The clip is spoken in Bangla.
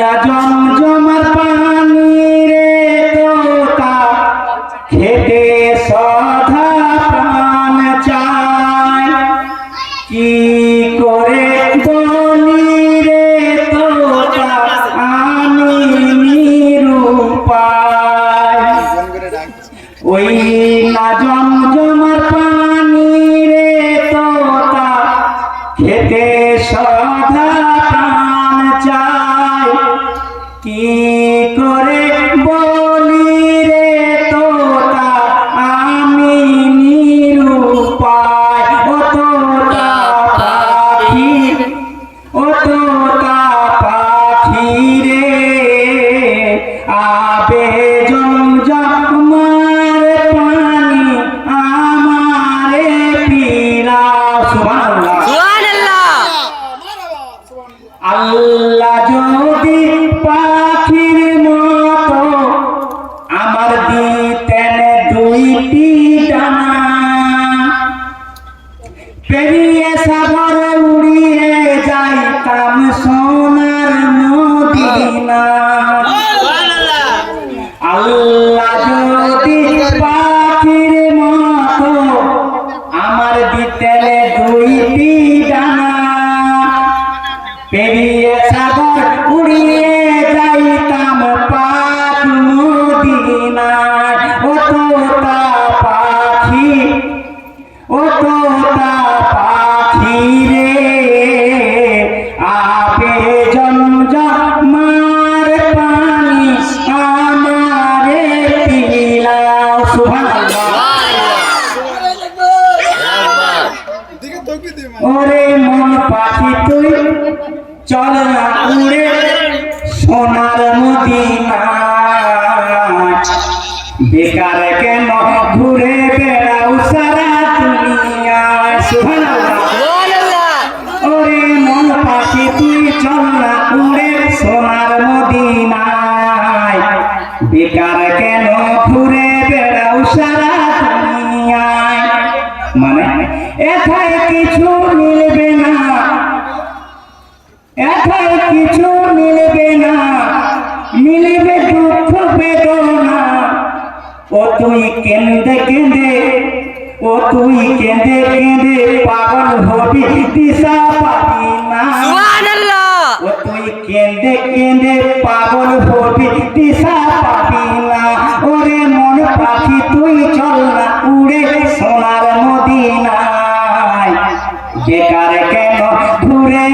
না জমজমার পানি রে তোতা খেতে সধা প্রাণ চায়। কি করে বলি রে তোতা আমি নিরূপায়। ওই কি পেরিয়ে সাগর উড়িয়ে যাইতাম সোনার মদিনা। আল্লাহ যদি পাখির মতো আমার দিতেন দুইটি ডানা, পেরিয়ে সাগর উড়িয়ে চল উড়ে সোনার মদিনা। বেকার কেন ঘুরে বেড়াও সারা সুবহানাল্লাহ ওরে মন পাখি, তুই চল না উড়ে সোনার মদিনায়। বেকার কেন ঘুরে বেড়াও সারা দুনিয়ায়? মানে এথায় কিছু মিলবে না। এথায় কিছু মিলবে না মিলবে দুঃখ বেদনা। ও তুই কেঁদে কেঁদে ও তুই কেঁদে কেঁদে পাগল হবি দিশা পাবি না। ও তুই কেঁদে কেঁদে পাগল হবি দিশা পাবি না। ওরে মন পাখি তুই চল না উড়ে সোনার মদিনায়। বেকার কেন ঘুরে